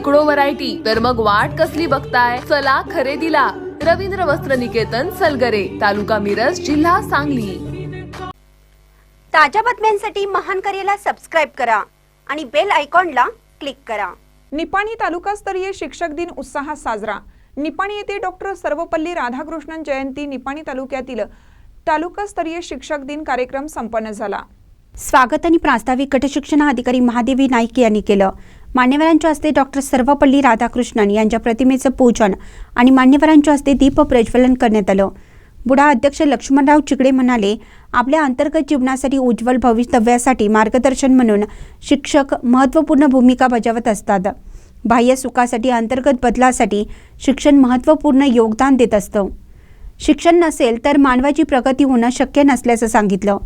शेकडो व्हरायटी तर मग वाट कसली बघताय? चला खरेदीला. रवींद्र वस्त्र निकेतन सलगरे तालुका मिरज जिल्हा सांगली. ताज्या बातम्यांसाठी महान करेला सबस्क्राईब करा आणि बेल आयकॉनला क्लिक करा. निपाणी तालुकास्तरीय शिक्षक दिन उत्साहात साजरा. निपाणी येथे डॉक्टर सर्वपल्ली राधाकृष्णन जयंती निपाणी तालुक्यातील तालुकास्तरीय शिक्षक दिन कार्यक्रम संपन्न झाला. स्वागत आणि प्रास्ताविक गटशिक्षण अधिकारी महादेवी नाईक यांनी केलं. मान्यवरांच्या हस्ते डॉक्टर सर्वपल्ली राधाकृष्णन यांच्या प्रतिमेचं पूजन आणि मान्यवरांच्या हस्ते दीप प्रज्वलन करण्यात आलं. बुडा अध्यक्ष लक्ष्मणराव चिकडे म्हणाले आपल्या अंतर्गत जीवनासाठी उज्ज्वल भवितव्यासाठी मार्गदर्शन म्हणून शिक्षक महत्त्वपूर्ण भूमिका बजावत असतात. बाह्य सुखासाठी अंतर्गत बदलासाठी शिक्षण महत्त्वपूर्ण योगदान देत असतं. शिक्षण नसेल तर मानवाची प्रगती होणं शक्य नसल्याचं सांगितलं.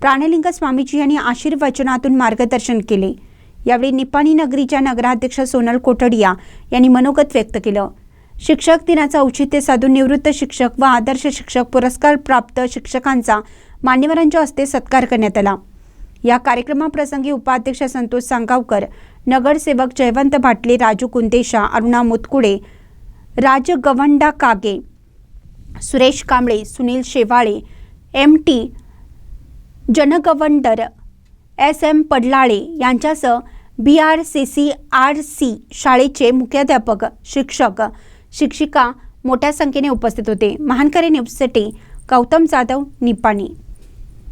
प्राणलिंग स्वामीजी यांनी आशीर्वचनातून मार्गदर्शन केले. यावेळी निपाणी नगरीच्या नगराध्यक्ष सोनल कोटडिया यांनी मनोगत व्यक्त केलं. शिक्षक दिनाचं औचित्य साधून निवृत्त शिक्षक व आदर्श शिक्षक पुरस्कार प्राप्त शिक्षकांचा मान्यवरांच्या हस्ते सत्कार करण्यात आला. या कार्यक्रमाप्रसंगी उपाध्यक्ष संतोष सांगावकर नगरसेवक Jaywant Bhatle Raju Kundesha Aruna Mutkude Raj Gavanda Kage Suresh Kamble Sunil Shewale M T Jangavandar S M Padlale यांच्यासह B R C C R C शाळेचे मुख्याध्यापक शिक्षक शिक्षिका मोठ्या संख्येने उपस्थित होते. महानकरे न्यूजसाठी गौतम जाधव निपाणी.